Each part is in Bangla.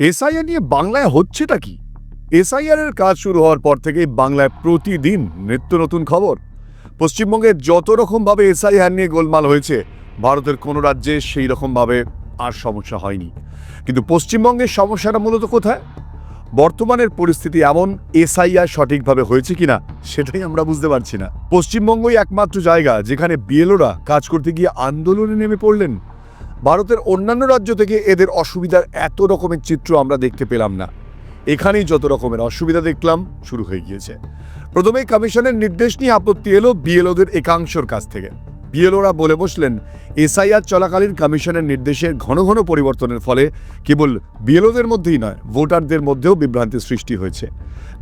এসআইআর নিয়ে বাংলায় হচ্ছেটা কি? এসআইআর এর কাজ শুরু হওয়ার পর থেকেই বাংলায় প্রতিদিন নিত্য নতুন খবর। পশ্চিমবঙ্গে যত রকমভাবে এসআইআর নিয়ে গোলমাল হয়েছে, ভারতের কোনো রাজ্যে সেই রকমভাবে আর সমস্যা হয়নি। কিন্তু পশ্চিমবঙ্গের সমস্যাটা মূলত কোথায়? বর্তমানের পরিস্থিতি এমন এসআইআর সঠিকভাবে হয়েছে কিনা, সেটাই আমরা বুঝতে পারছি না। পশ্চিমবঙ্গই একমাত্র জায়গা যেখানে বিএলওরা কাজ করতে গিয়ে আন্দোলনে নেমে পড়লেন। ভারতের অন্যান্য রাজ্য থেকে এদের অসুবিধার এত রকমের চিত্র আমরা দেখতে পেলাম না। এখানেই যত রকমের অসুবিধা দেখলাম, শুরু হয়ে গিয়েছে। প্রথমে কমিশনের নির্দেশ নিয়ে আপত্তি এলো বিএলওদের একাংশের কাছ থেকে। বিএলওরা বলে বসলেন, এসআইআর চলাকালীন কমিশনের নির্দেশের ঘন ঘন পরিবর্তনের ফলে কেবল বিএলওদের মধ্যেই নয়, ভোটারদের মধ্যেও বিভ্রান্তির সৃষ্টি হয়েছে।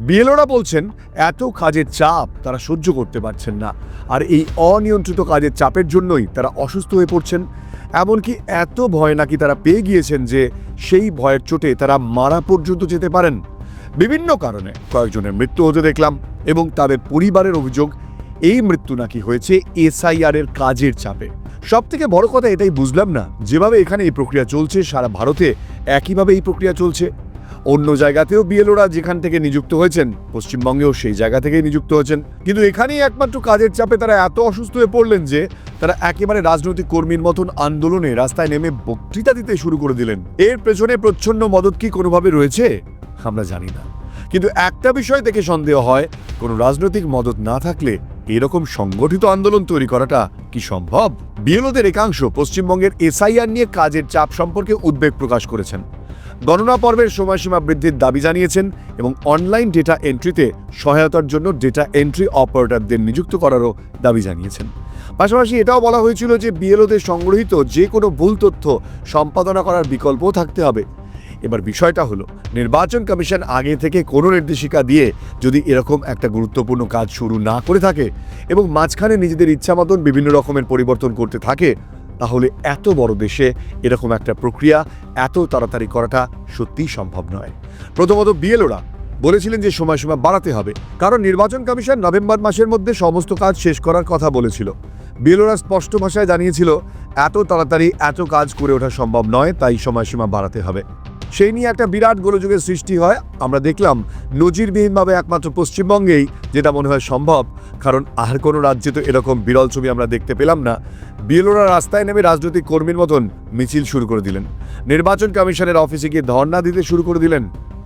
বিএলওরা বলছেন, এত কাজের চাপ তারা সহ্য করতে পারছেন না। আর এই অনিয়ন্ত্রিত কাজের চাপের জন্যই তারা অসুস্থ হয়ে পড়ছেন। এমনকি এত ভয় নাকি তারা পেয়ে গিয়েছেন যে সেই ভয়ের চোটে তারা মারা পর্যন্ত যেতে পারেন। বিভিন্ন কারণে কয়েকজনের মৃত্যু হতে দেখলাম এবং তাদের পরিবারের অভিযোগ, এই মৃত্যু নাকি হয়েছে এসআইআর এর কাজের চাপে। সব থেকে বড় কথা এটাই বুঝলাম না, যেভাবে এখানে এই প্রক্রিয়া চলছে, সারা ভারতে একইভাবে এই প্রক্রিয়া চলছে। অন্য জায়গাতেও বিএলওরা যেখান থেকে নিযুক্ত হয়েছেন, পশ্চিমবঙ্গেও সেই জায়গা থেকেই নিযুক্ত হয়েছেন। কিন্তু এখানেই একমাত্র কাজের চাপে তারা এত অসুস্থ হয়ে পড়লেন যে তারা একেবারে রাজনৈতিক কর্মীর মতন আন্দোলনে রাস্তায় নেমে বক্তৃতা দিতে শুরু করে দিলেন। এর পেছনে প্রচ্ছন্ন মদত কি কোনোভাবে রয়েছে? আমরা জানি না। কিন্তু একটা বিষয় থেকে সন্দেহ হয়, কোনো রাজনৈতিক মদত না থাকলে এরকম সংগঠিত আন্দোলন তৈরি করাটা কি সম্ভব? বিএলওদের একাংশ পশ্চিমবঙ্গের এসআইআর নিয়ে কাজের চাপ সম্পর্কে উদ্বেগ প্রকাশ করেছেন। গণনা পর্বের সময়সীমা বৃদ্ধির দাবি জানিয়েছেন এবং অনলাইন ডেটা এন্ট্রিতে সহায়তার জন্য ডেটা এন্ট্রি অপারেটরদের নিযুক্ত করারও দাবি জানিয়েছেন। পাশাপাশি এটাও বলা হয়েছিল যে বিএলওদের সংগৃহীত যে কোনো ভুল তথ্য সম্পাদনা করার বিকল্পও থাকতে হবে। এবার বিষয়টা হলো, নির্বাচন কমিশন আগে থেকে কোনো নির্দেশিকা দিয়ে যদি এরকম একটা গুরুত্বপূর্ণ কাজ শুরু না করে থাকে এবং মাঝখানে নিজেদের ইচ্ছা মতন বিভিন্ন রকমের পরিবর্তন করতে থাকে তাহলে এত বড় দেশে এরকম একটা প্রক্রিয়া, এত তাড়াতাড়ি করাটা সত্যিই সম্ভব নয়। প্রথমত বিএলওরা বলেছিলেন যে সময়সীমা বাড়াতে হবে, কারণ নির্বাচন কমিশন নভেম্বর মাসের মধ্যে সমস্ত কাজ শেষ করার কথা বলেছিল। বিএলওরা স্পষ্ট ভাষায় জানিয়েছিল, এত তাড়াতাড়ি এত কাজ করে ওঠা সম্ভব নয়, তাই সময়সীমা বাড়াতে হবে। সেই নিয়ে একটা বিরাট গোলযোগের সৃষ্টি হয়। আমরা দেখলাম নজিরবিহীনভাবে একমাত্র পশ্চিমবঙ্গেই যেটা মনে হয় সম্ভব, কারণ আর কোনো রাজ্যে তো এরকম বিরল ছবি আমরা দেখতে পেলাম না। বিএলওরা রাস্তায় নেমে রাজনৈতিক কর্মীর মতন মিছিল শুরু করে দিলেন। নির্বাচন কমিশনের অফিসে গিয়ে ধর্ণা দিতে শুরু করে দিলেন।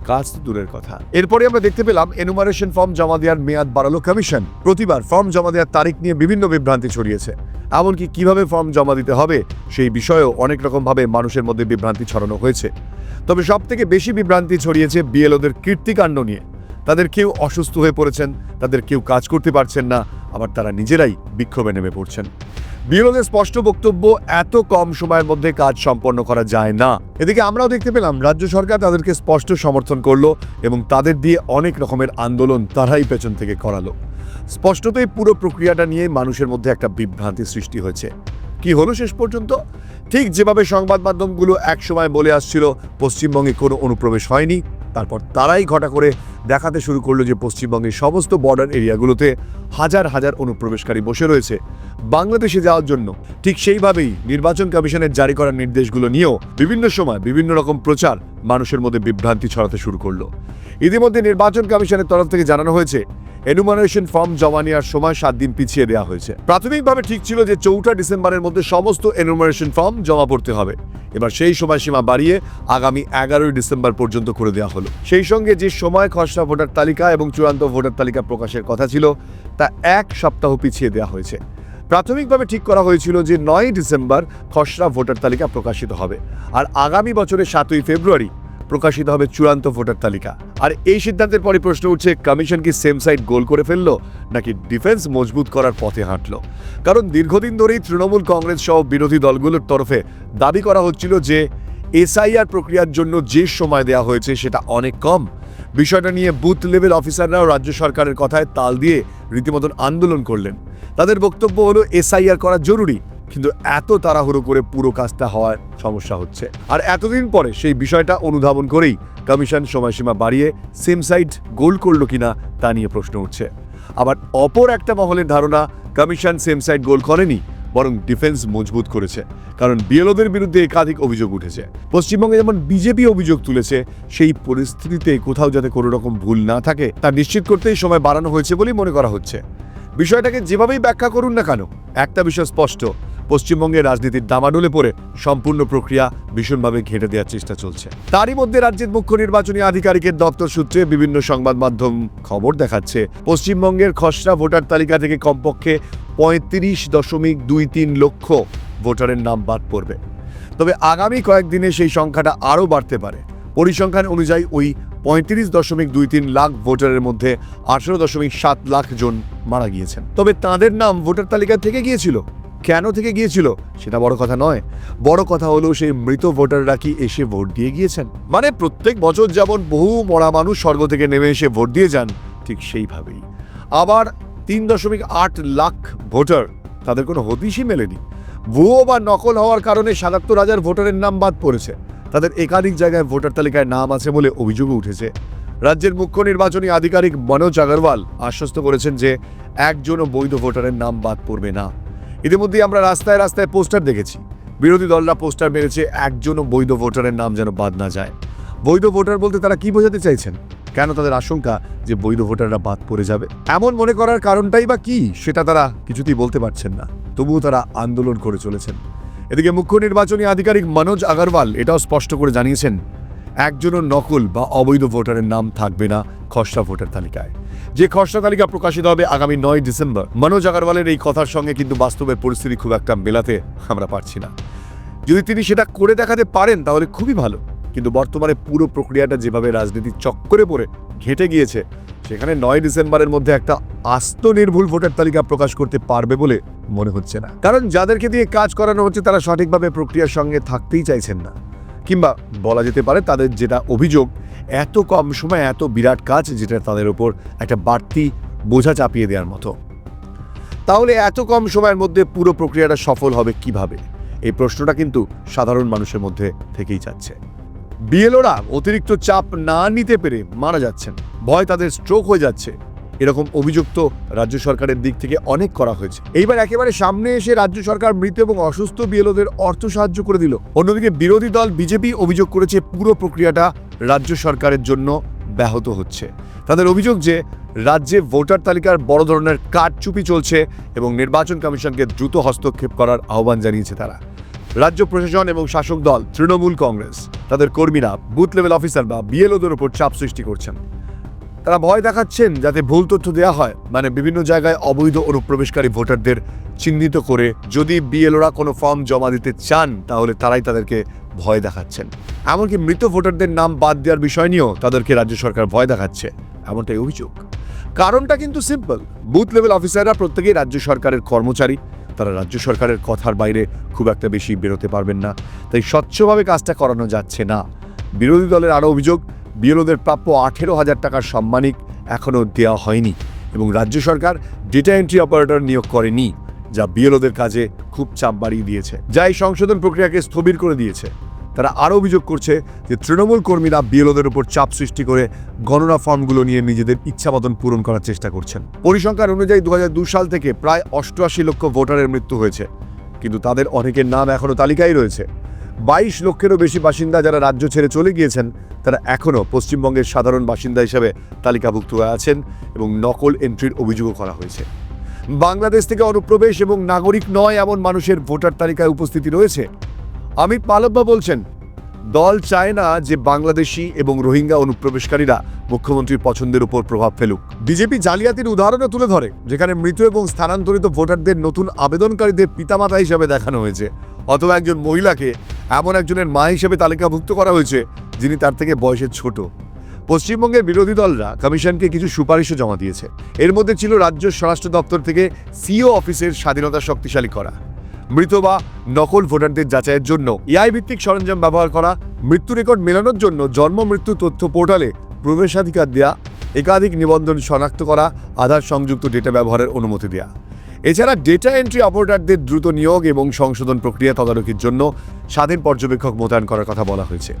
কাজ তো দূরের কথা। এরপরে আমরা দেখতে পেলাম এনুমারেশন ফর্ম জমা দেওয়ার মেয়াদ বাড়ালো কমিশন প্রতিবার ফর্ম জমা দেওয়ার তারিখ নিয়ে বিভিন্ন বিভ্রান্তি ছড়িয়েছে। এমনকি কীভাবে ফর্ম জমা দিতে হবে সেই বিষয়েও অনেক রকমভাবে মানুষের মধ্যে বিভ্রান্তি ছড়ানো হয়েছে। তবে সব থেকে বেশি বিভ্রান্তি ছড়িয়েছে বিএলওদের কীর্তিকাণ্ড নিয়ে। তাদের কেউ অসুস্থ হয়ে পড়েছেন, তাদের কেউ কাজ করতে পারছেন না, আবার তারা নিজেরাই বিক্ষোভে নেমে পড়ছেন। বিএলওদের স্পষ্ট বক্তব্য, এত কম সময়ের মধ্যে কাজ সম্পন্ন করা যায় না। এদিকে আমরাও দেখতে পেলাম, রাজ্য সরকার তাদেরকে স্পষ্ট সমর্থন করল এবং তাদের দিয়ে অনেক রকমের আন্দোলন তারাই পেছন থেকে করালো। স্পষ্টতই পুরো প্রক্রিয়াটা নিয়ে মানুষের মধ্যে একটা বিভ্রান্তি সৃষ্টি হয়েছে। কি হলো শেষ পর্যন্ত? ঠিক যেভাবে সংবাদ মাধ্যমগুলো একসময় বলে আসছিল, পশ্চিমবঙ্গে কোনো অনুপ্রবেশ হয়নি, তারপর তারাই ঘটা করে দেখাতে শুরু করল যে পশ্চিমবঙ্গের সমস্ত বর্ডার এরিয়াগুলোতে হাজার হাজার অনুপ্রবেশকারী বসে রয়েছে বাংলাদেশে যাওয়ার জন্য। ঠিক সেইভাবেই নির্বাচন কমিশনের জারি করা নির্দেশগুলো নিয়েও বিভিন্ন সময় বিভিন্ন রকম প্রচার মানুষের মধ্যে বিভ্রান্তি ছড়াতে শুরু করল। ইতিমধ্যে নির্বাচন কমিশনের তরফ থেকে জানানো হয়েছে এনুমারেশন ফর্ম জমা নেওয়ার সময় সাত দিন পিছিয়ে দেওয়া হয়েছে। প্রাথমিকভাবে ঠিক ছিল যে চৌঠা ডিসেম্বরের মধ্যে সমস্ত এনুমারেশন ফর্ম জমা পড়তে হবে। এবার সেই সময়সীমা বাড়িয়ে আগামী এগারোই ডিসেম্বর পর্যন্ত করে দেওয়া হলো। সেই সঙ্গে যে সময় খসড়া ভোটার তালিকা এবং চূড়ান্ত ভোটার তালিকা প্রকাশের কথা ছিল, তা এক সপ্তাহ পিছিয়ে দেওয়া হয়েছে। প্রাথমিকভাবে ঠিক করা হয়েছিল যে নয় ডিসেম্বর খসড়া ভোটার তালিকা প্রকাশিত হবে। আর আগামী বছরের সাতই ফেব্রুয়ারি প্রকাশিত হবে চূড়ান্ত ভোটার তালিকা। আর এই সিদ্ধান্তের পরে প্রশ্ন উঠছে, কমিশন কি সেম সাইড গোল করে ফেলল, নাকি ডিফেন্স মজবুত করার পথে হাঁটলো? কারণ দীর্ঘদিন ধরেই তৃণমূল কংগ্রেস সহ বিরোধী দলগুলোর তরফে দাবি করা হচ্ছিল যে এসআইআর প্রক্রিয়ার জন্য যে সময় দেওয়া হয়েছে সেটা অনেক কম। বিষয়টা নিয়ে বুথ লেভেল অফিসাররাও রাজ্য সরকারের কথায় তাল দিয়ে রীতিমতন আন্দোলন করলেন। তাদের বক্তব্য হলো এসআইআর করা জরুরি, কিন্তু এত তাড়াহুড়ো করে পুরো কাজটা হওয়ার সমস্যা হচ্ছে। আর এতদিন পরে সেই বিষয়টা অনুধাবন করেই কমিশন সময়সীমা বাড়িয়ে সেম সাইড গোল করল কিনা তা নিয়ে প্রশ্ন উঠছে। আবার অপর একটা মহলের ধারণা, কমিশন সেম সাইড গোল করেনি, বরং ডিফেন্স মজবুত করেছে, কারণ বিএলওদের বিরুদ্ধে একাধিক অভিযোগ উঠেছে। পশ্চিমবঙ্গে যেমন বিজেপি অভিযোগ তুলেছে, সেই পরিস্থিতিতে কোথাও যাতে কোনো রকম ভুল না থাকে, তা নিশ্চিত করতেই সময় বাড়ানো হয়েছে বলেই মনে করা হচ্ছে। বিষয়টাকে যেভাবেই ব্যাখ্যা করুন না কেন, একটা বিষয় স্পষ্ট, পশ্চিমবঙ্গের রাজনীতির দামাডোলে পড়ে সম্পূর্ণ প্রক্রিয়া ভীষণভাবে ঘেঁটে দেওয়ার চেষ্টা চলছে। তারই মধ্যে রাজ্যের মুখ্য নির্বাচনী আধিকারিকের দপ্তর সূত্রে বিভিন্ন সংবাদ মাধ্যম খবর দেখাচ্ছে, পশ্চিমবঙ্গের খসড়া ভোটার তালিকা থেকে কমপক্ষে পঁয়ত্রিশ দশমিক দুই তিন লক্ষ ভোটারের নাম বাদ পড়বে। তবে আগামী কয়েকদিনে সেই সংখ্যাটা আরও বাড়তে পারে। পরিসংখ্যান অনুযায়ী ওই পঁয়ত্রিশ দশমিক দুই তিন লাখ ভোটারের মধ্যে আঠেরো দশমিক সাত লাখ জন মারা গিয়েছেন। তবে তাদের নাম ভোটার তালিকা থেকে গিয়েছিল। কেন থেকে গিয়েছিল, সেটা বড় কথা নয়। বড় কথা হলো, সেই মৃত ভোটাররা কি এসে ভোট দিয়ে গিয়েছেন? মানে প্রত্যেক বছর যেমন বহু মরা মানুষ স্বর্গ থেকে নেমে এসে ভোট দিয়ে যান, ঠিক সেইভাবেই। আবার তিন দশমিক আট লাখ ভোটার, তাদের কোনো হদিশই মেলেনি। ভুয়ো বা নকল হওয়ার কারণে সাতাত্তর হাজার ভোটারের নাম বাদ পড়েছে। তাদের একাধিক জায়গায় ভোটার তালিকায় নাম আছে বলে অভিযোগও উঠেছে। রাজ্যের মুখ্য নির্বাচনী আধিকারিক মনোজ আগরওয়াল আশ্বস্ত করেছেন যে একজনও বৈধ ভোটারের নাম বাদ পড়বে না। ইতিমধ্যেই আমরা রাস্তায় রাস্তায় পোস্টার দেখেছি। বিরোধী দলরা পোস্টার মেরেছে একজনও বৈধ ভোটারের নাম যেন বাদ না যায়। বৈধ ভোটার বলতে তারা কি বোঝাতে চাইছেন? কেন তাদের আশঙ্কা যে বৈধ ভোটাররা বাদ পড়ে যাবে? এমন মনে করার কারণটাই বা কি, সেটা তারা কিছুতেই বলতে পারছেন না। তবুও তারা আন্দোলন করে চলেছেন। এদিকে মুখ্য নির্বাচনী আধিকারিক মনোজ আগরওয়াল এটাও স্পষ্ট করে জানিয়েছেন একজনও নকল বা অবৈধ ভোটারের নাম থাকবে না খসড়া ভোটার তালিকায়। যে খসড়া তালিকা প্রকাশিত হবে আগামী নয় ডিসেম্বর। মনোজ আগরওয়ালের এই কথার সঙ্গে কিন্তু বাস্তবের পরিস্থিতি খুব একটা মেলাতে আমরা পারছি না। যদি তিনি সেটা করে দেখাতে পারেন তাহলে খুবই ভালো। কিন্তু বর্তমানে পুরো প্রক্রিয়াটা যেভাবে রাজনীতির চক্করে পড়ে, ঘেঁটে গিয়েছে, সেখানে নয় ডিসেম্বরের মধ্যে একটা আস্ত নির্ভুল ভোটার তালিকা প্রকাশ করতে পারবে বলে মনে হচ্ছে না। কারণ যাদেরকে দিয়ে কাজ করানো হচ্ছে, তারা সঠিকভাবে প্রক্রিয়ার সঙ্গে থাকতেই চাইছেন না। কিংবা বলা যেতে পারে, তাদের যেটা অভিযোগ, এত কম সময় এত বিরাট কাজ যেটা তাদের ওপর একটা বাড়তি বোঝা চাপিয়ে দেওয়ার মতো। তাহলে এত কম সময়ের মধ্যে পুরো প্রক্রিয়াটা সফল হবে কীভাবে? এই প্রশ্নটা কিন্তু সাধারণ মানুষের মধ্যে থেকেই যাচ্ছে। বিএলওরা অতিরিক্ত চাপ না নিতে পেরে মারা যাচ্ছেন। ভয় তাদের স্ট্রোক হয়ে যাচ্ছে। এরকম অভিযোগ তো রাজ্য সরকারের দিক থেকে অনেক করা হয়েছে। এইবার একেবারে সামনে এসে রাজ্য সরকার মৃত এবং অসুস্থ বিএলওদের অর্থ সাহায্য করে দিল। অন্যদিকে বিরোধী দল বিজেপি অভিযোগ করেছে পুরো প্রক্রিয়াটা রাজ্য সরকারের জন্য ব্যাহত হচ্ছে। তাদের অভিযোগ যে, রাজ্যে ভোটার তালিকার বড় ধরনের কারচুপি চলছে এবং নির্বাচন কমিশনকে দ্রুত হস্তক্ষেপ করার আহ্বান জানিয়েছে তারা। রাজ্য প্রশাসন এবং শাসক দল, তৃণমূল কংগ্রেস, তাদের কর্মীরা বুথ লেভেল অফিসার বা বিএলওদের ওপর চাপ সৃষ্টি করছেন। তারা ভয় দেখাচ্ছেন যাতে ভুল তথ্য দেওয়া হয়। মানে বিভিন্ন জায়গায় অবৈধ অনুপ্রবেশকারী ভোটারদের চিহ্নিত করে যদি বিএলওরা কোনো ফর্ম জমা দিতে চান, তাহলে তারাই তাদেরকে ভয় দেখাচ্ছেন। এমনকি মৃত ভোটারদের নাম বাদ দেওয়ার বিষয় নিয়েও তাদেরকে রাজ্য সরকার ভয় দেখাচ্ছে। এমনটাই অভিযোগ। কারণটা কিন্তু সিম্পল বুথ লেভেল অফিসাররা প্রত্যেকেই রাজ্য সরকারের কর্মচারী। তারা রাজ্য সরকারের কথার বাইরে খুব একটা বেশি বেরোতে পারবেন না। তাই স্বচ্ছভাবে কাজটা করানো যাচ্ছে না। বিরোধী দলের আরও অভিযোগ বিএলওদের প্রাপ্য আঠেরো হাজার টাকার সম্মানিক এখনও দেওয়া হয়নি এবং রাজ্য সরকার ডেটা এন্ট্রি অপারেটর নিয়োগ করেনি, যা বিএলওদের কাজে খুব চাপ বাড়িয়ে দিয়েছে। যা এই সংশোধন প্রক্রিয়াকে স্থবির করে দিয়েছে। তারা আরও অভিযোগ করছে যে তৃণমূল কর্মীরা বিএলওদের উপর চাপ সৃষ্টি করে গণনা ফর্মগুলো নিয়ে নিজেদের ইচ্ছা মতন পূরণ করার চেষ্টা করছেন। পরিসংখ্যান অনুযায়ী দু সাল থেকে প্রায় অষ্টআশি লক্ষ ভোটারের মৃত্যু হয়েছে, কিন্তু তাদের অনেকের নাম এখনও তালিকায় রয়েছে। বাইশ লক্ষেরও বেশি বাসিন্দা যারা রাজ্য ছেড়ে চলে গিয়েছেন, তারা এখনও পশ্চিমবঙ্গের সাধারণ বাসিন্দা হিসেবে তালিকাভুক্ত হয়ে আছেন এবং নকল এন্ট্রির অভিযোগও করা হয়েছে। বাংলাদেশ থেকে অনুপ্রবেশ এবং নাগরিক নয় এমন মানুষের ভোটার তালিকায় উপস্থিতি রয়েছে। অমিত মালব্য বলছেন, দল চায় না যে বাংলাদেশি এবং রোহিঙ্গা অনুপ্রবেশকারীরা মুখ্যমন্ত্রীর পছন্দের উপর প্রভাব ফেলুক। বিজেপি জালিয়াতির উদাহরণও তুলে ধরে, যেখানে মৃত এবং স্থানান্তরিত ভোটারদের নতুন আবেদনকারীদের পিতামাতা হিসাবে দেখানো হয়েছে। অথবা একজন মহিলাকে এমন একজনের মা হিসেবে তালিকাভুক্ত করা হয়েছে, যিনি তার থেকে বয়সে ছোট। পশ্চিমবঙ্গের বিরোধী দলরা কমিশনকে কিছু সুপারিশও জমা দিয়েছে। এর মধ্যে ছিল রাজ্য স্বরাষ্ট্র দপ্তর থেকে সিও অফিসের স্বাধীনতা শক্তিশালী করা, মৃত বা নকল ভোটারদের যাচাইয়ের জন্য এআই ভিত্তিক সরঞ্জাম ব্যবহার করা, মৃত্যু রেকর্ড মেলানোর জন্য জন্ম মৃত্যু তথ্য পোর্টালে প্রবেশাধিকার দেয়া, একাধিক নিবন্ধন শনাক্ত করা, আধার সংযুক্ত ডেটা ব্যবহারের অনুমতি দেয়া। এছাড়া ডেটা এন্ট্রি অপারেটরদের দ্রুত নিয়োগ এবং সংশোধন প্রক্রিয়া তদারকির জন্য স্বাধীন পর্যবেক্ষক মোতায়েন করার কথা বলা হয়েছে।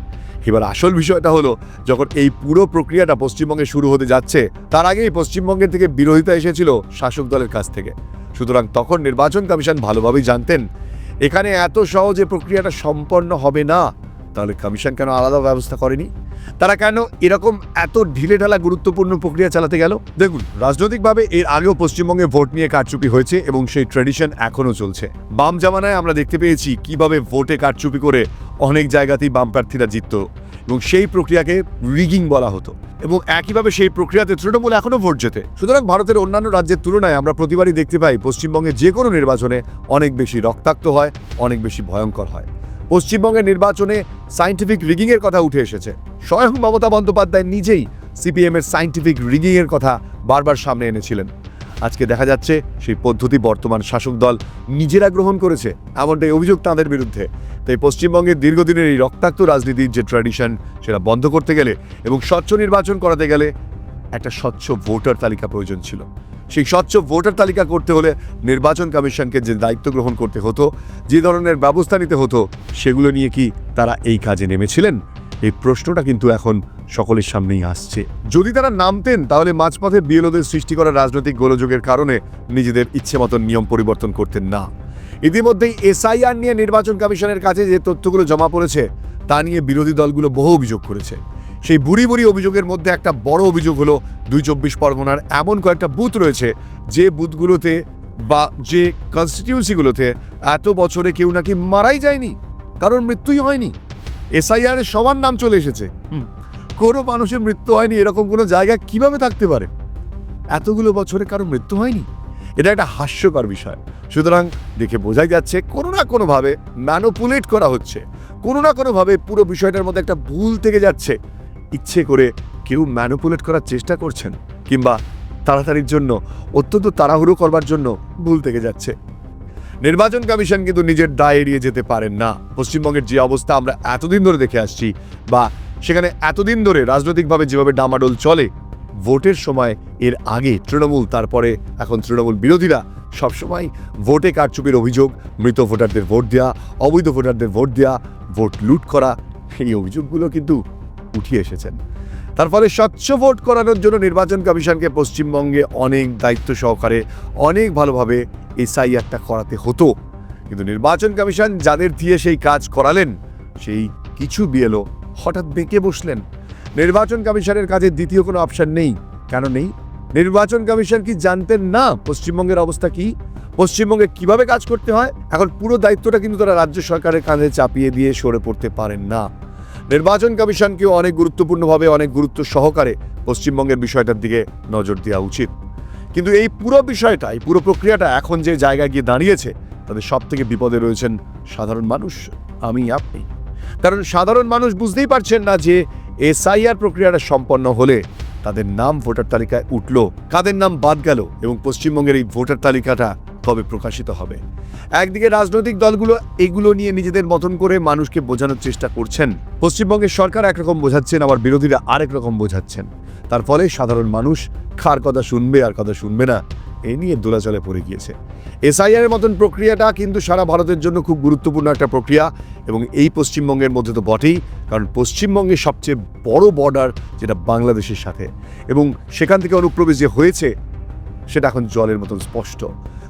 এবার আসল বিষয়টা হলো, যখন এই পুরো প্রক্রিয়াটা পশ্চিমবঙ্গে শুরু হতে যাচ্ছে, তার আগেই পশ্চিমবঙ্গের থেকে বিরোধিতা এসেছিল শাসক দলের কাছ থেকে। সুতরাং তখন নির্বাচন কমিশন ভালোভাবেই জানতেন, এখানে এত সহজে প্রক্রিয়াটা সম্পন্ন হবে না। তাহলে কমিশন কেন আলাদা ব্যবস্থা করেনি? তারা কেন এরকম এত ঢিলে ঢালা গুরুত্বপূর্ণ প্রক্রিয়া চালাতে গেল? দেখুন, রাজনৈতিকভাবে এর আগেও পশ্চিমবঙ্গে ভোট নিয়ে কারচুপি হয়েছে এবং সেই ট্রেডিশন এখনও চলছে। বাম জামানায় আমরা দেখতে পেয়েছি কীভাবে ভোটে কারচুপি করে অনেক জায়গাতেই বাম প্রার্থীরা জিতত এবং সেই প্রক্রিয়াকে রিগিং বলা হতো এবং একইভাবে সেই প্রক্রিয়াতে তৃণমূল এখনও ভোট জেতে। সুতরাং ভারতের অন্যান্য রাজ্যের তুলনায় আমরা প্রতিবারই দেখতে পাই পশ্চিমবঙ্গে যে কোনো নির্বাচনে অনেক বেশি রক্তাক্ত হয়, অনেক বেশি ভয়ঙ্কর হয়। পশ্চিমবঙ্গের নির্বাচনে সাইন্টিফিক রিগিংয়ের কথা উঠে এসেছে। স্বয়ং মমতা বন্দ্যোপাধ্যায় নিজেই সিপিএমের সাইন্টিফিক রিগিংয়ের কথা বারবার সামনে এনেছিলেন। আজকে দেখা যাচ্ছে সেই পদ্ধতি বর্তমান শাসক দল নিজেরা গ্রহণ করেছে, এমনটাই অভিযোগ তাদের বিরুদ্ধে। তাই পশ্চিমবঙ্গের দীর্ঘদিনের এই রক্তাক্ত রাজনীতির যে ট্র্যাডিশন সেটা বন্ধ করতে গেলে এবং স্বচ্ছ নির্বাচন করাতে গেলে একটা স্বচ্ছ ভোটার তালিকা প্রয়োজন ছিল। সেই স্বচ্ছ ভোটার তালিকা করতে হলে নির্বাচন কমিশনকে যে দায়িত্ব গ্রহণ করতে হতো, যে ধরনের ব্যবস্থা নিতে হতো, সেগুলো নিয়ে কি তারা এই কাজে নেমেছিলেন? এই প্রশ্নটা কিন্তু এখন সকলের সামনেই আসছে। যদি তারা নামতেন, তাহলে মাঝপথে বিএলওদের সৃষ্টি করা রাজনৈতিক গোলযোগের কারণে নিজেদের ইচ্ছে মতন নিয়ম পরিবর্তন করতেন না। ইতিমধ্যেই এসআইআর নিয়ে নির্বাচন কমিশনের কাছে যে তথ্যগুলো জমা পড়েছে, তা নিয়ে বিরোধী দলগুলো বহু অভিযোগ করেছে। সেই বুড়ি বুড়ি অভিযোগের মধ্যে একটা বড় অভিযোগ হলো দুই চব্বিশ পরগনার এমন কয়েকটা বুথ রয়েছে যে বুথগুলোতে বা যে কনস্টিটিউন্সিগুলোতে এত বছরে কেউ নাকি মারাই যায়নি কারণ মৃত্যুই হয়নি। এসআইআর এর সবার নাম চলে এসেছে। কোনো মানুষের মৃত্যু হয়নি এরকম কোনো জায়গা কীভাবে থাকতে পারে? এতগুলো বছরে কারও মৃত্যু হয়নি? এটা একটা হাস্যকর বিষয়। সুতরাং দেখে বোঝাই যাচ্ছে কোনো না কোনোভাবে ম্যানোপুলেট করা হচ্ছে। কোনো না কোনোভাবে পুরো বিষয়টার মধ্যে একটা ভুল থেকে যাচ্ছে। ইচ্ছে করে কেউ ম্যানুপুলেট করার চেষ্টা করছেন কিংবা তাড়াতাড়ির জন্য অত্যন্ত তাড়াহুড়ো করবার জন্য ভুল থেকে যাচ্ছে। নির্বাচন কমিশন কিন্তু নিজের দায় এড়িয়ে যেতে পারেন না। পশ্চিমবঙ্গের যে অবস্থা আমরা এতদিন ধরে দেখে আসছি বা সেখানে এতদিন ধরে রাজনৈতিকভাবে যেভাবে ডামাডোল চলে, ভোটের সময় এর আগে তৃণমূল, তারপরে এখন তৃণমূল বিরোধীরা সবসময় ভোটে কারচুপির অভিযোগ, মৃত ভোটারদের ভোট দেওয়া অবৈধ ভোটারদের ভোট দেওয়া ভোট লুট করা, এই অভিযোগগুলো কিন্তু উঠিয়ে এসেছেন। তার ফলে স্বচ্ছ ভোট করানোর জন্য নির্বাচন কমিশনকে পশ্চিমবঙ্গে অনেক দায়িত্ব সহকারে অনেক ভালোভাবে এসআইআরটা করাতে হতো। কিন্তু নির্বাচন কমিশন যাদের দিয়ে সেই কাজ করালেন, সেই কিছু বিএলও হঠাৎ বেঁকে বসলেন। নির্বাচন কমিশনের কাছে দ্বিতীয় কোনো অপশান নেই। কেন নেই? নির্বাচন কমিশন কি জানতেন না পশ্চিমবঙ্গের অবস্থা কি? পশ্চিমবঙ্গে কীভাবে কাজ করতে হয়? এখন পুরো দায়িত্বটা কিন্তু তারা রাজ্য সরকারের কাঁধে চাপিয়ে দিয়ে সরে পড়তে পারেন না। নির্বাচন কমিশনকেও অনেক গুরুত্বপূর্ণভাবে, অনেক গুরুত্ব সহকারে পশ্চিমবঙ্গের বিষয়টার দিকে নজর দেওয়া উচিত। কিন্তু এই পুরো বিষয়টা, এই পুরো প্রক্রিয়াটা এখন যে জায়গায় গিয়ে দাঁড়িয়েছে তাদের সব থেকে বিপদে রয়েছেন সাধারণ মানুষ, আমি, আপনি। কারণ সাধারণ মানুষ বুঝতেই পারছেন না যে এসআইআর প্রক্রিয়াটা সম্পন্ন হলে তাদের নাম ভোটার তালিকায় উঠল, কাদের নাম বাদ গেল এবং পশ্চিমবঙ্গের এই ভোটার তালিকাটা কবে প্রকাশিত হবে। একদিকে রাজনৈতিক দলগুলো এগুলো নিয়ে নিজেদের মতন করে মানুষকে বোঝানোর চেষ্টা করছেন। পশ্চিমবঙ্গের সরকার একরকম বোঝাচ্ছেন, আবার বিরোধীরা আরেক রকম বোঝাচ্ছেন। তার ফলে সাধারণ মানুষ কার কথা শুনবে আর কথা শুনবে না, এ নিয়ে দোলাচলে পড়ে গিয়েছে। এসআইআর এর মতন প্রক্রিয়াটা কিন্তু সারা ভারতের জন্য খুব গুরুত্বপূর্ণ একটা প্রক্রিয়া এবং এই পশ্চিমবঙ্গের মধ্যে তো বটেই, কারণ পশ্চিমবঙ্গের সবচেয়ে বড় বর্ডার যেটা বাংলাদেশের সাথে। এবং সেখান থেকে অনুপ্রবেশ যে হয়েছে, সেটা এখন জলের মতন স্পষ্ট।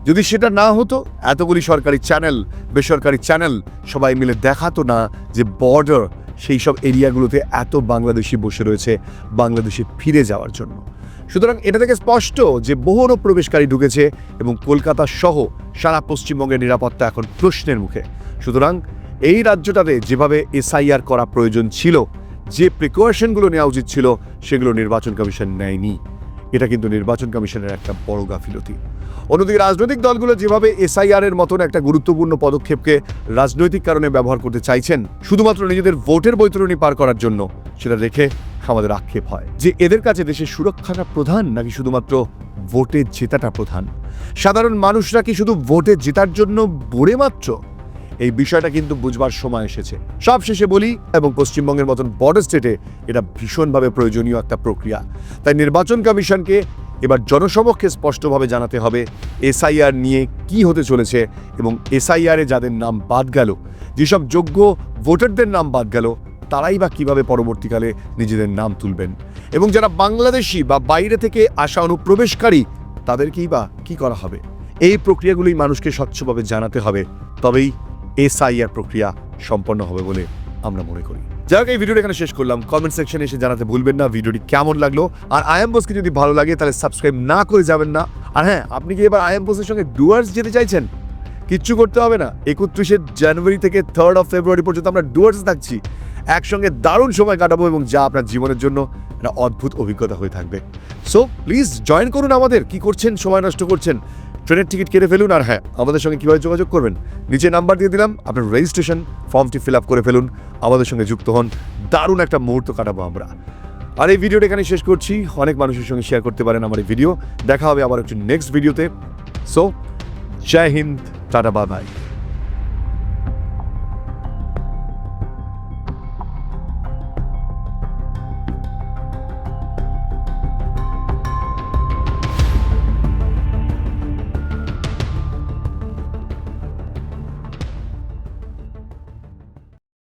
যদি সেটা না হতো, এতগুলি সরকারি চ্যানেল, বেসরকারি চ্যানেল, সবাই মিলে দেখাতো না যে বর্ডার সেই সব এরিয়াগুলোতে এত বাংলাদেশি বসে রয়েছে, বাংলাদেশে ফিরে যাওয়ার জন্য। সুতরাং এটা থেকে স্পষ্ট যে বহু অনুপ্রবেশকারী ঢুকেছে এবং কলকাতা সহ সারা পশ্চিমবঙ্গের নিরাপত্তা এখন প্রশ্নের মুখে। সুতরাং এই রাজ্যটাতে যেভাবে এসআইআর করা প্রয়োজন ছিল, যে প্রিকশনগুলো নেওয়া উচিত ছিল, সেগুলো নির্বাচন কমিশন নেয়নি। এটা কিন্তু নির্বাচন কমিশনের একটা বড় গাফিলতি। অন্যদিকে রাজনৈতিক দলগুলো যেভাবে এসআইআর এর মতন একটা গুরুত্বপূর্ণ পদক্ষেপকে রাজনৈতিক কারণে ব্যবহার করতে চাইছেন, শুধুমাত্র নিজেদের ভোটের বৈতরণী পার করার জন্য, সেটা দেখে আমাদের আক্ষেপ হয়। যে এদের কাছে দেশের সুরক্ষাটা প্রধান নাকি শুধুমাত্র ভোটে জেতাটা প্রধান? সাধারণ মানুষরা কি শুধু ভোটে জেতার জন্য বোরে মাত্র? এই বিষয়টা কিন্তু বুঝবার সময় এসেছে। সব শেষে বলি, এবং পশ্চিমবঙ্গের মতন বর্ডার স্টেটে এটা ভীষণভাবে প্রয়োজনীয় একটা প্রক্রিয়া। তাই নির্বাচন কমিশনকে এবার জনসমক্ষে স্পষ্টভাবে জানাতে হবে, এসআইআর নিয়ে কি হতে চলেছে এবং এসআইআরে যাদের নাম বাদ গেল, যেসব যোগ্য ভোটারদের নাম বাদ গেল, তারাই বা কীভাবে পরবর্তীকালে নিজেদের নাম তুলবেন? এবং যারা বাংলাদেশি বা বাইরে থেকে আসা অনুপ্রবেশকারী, তাদেরকেই বা কি করা হবে? এই প্রক্রিয়াগুলি মানুষকে স্বচ্ছভাবে জানাতে হবে, তবেই এসআইআর প্রক্রিয়া সম্পন্ন হবে বলে আমরা মনে করি। যাই হোক, এই ভিডিওটা এখানে শেষ করলাম। কমেন্ট সেকশনে এসে জানাতে ভুলবেন না, ভিডিওটি কেমন লাগল? আর আইএম বোসকে যদি ভালো লাগে, তাহলে সাবস্ক্রাইব না করে যাবেন না। আর হ্যাঁ আপনি কি এবার আইএম বোসের সঙ্গে ডুয়ার্স যেতে চাইছেন? কিচ্ছু করতে হবে না। একত্রিশে জানুয়ারি থেকে থার্ড অফ ফেব্রুয়ারি পর্যন্ত আমরা ডুয়ার্স থাকছি। একসঙ্গে দারুণ সময় কাটাবো এবং যা আপনার জীবনের জন্য একটা অদ্ভুত অভিজ্ঞতা হয়ে থাকবে। সো প্লিজ জয়েন করুন আমাদের। কি করছেন? সময় নষ্ট করছেন। ট্রেনের টিকিট কেটে ফেলুন আর হ্যাঁ আমাদের সঙ্গে কীভাবে যোগাযোগ করবেন? নিচে নাম্বার দিয়ে দিলাম, আপনার রেজিস্ট্রেশন ফর্মটি ফিল আপ করে ফেলুন, আমাদের সঙ্গে যুক্ত হন, দারুণ একটা মুহূর্ত কাটাবো আমরা। আর এই ভিডিওটা এখানে শেষ করছি, অনেক মানুষের সঙ্গে শেয়ার করতে পারেন আমার এই ভিডিও দেখা হবে আবার একটু নেক্সট ভিডিওতে so Jai Hind, tata bye bye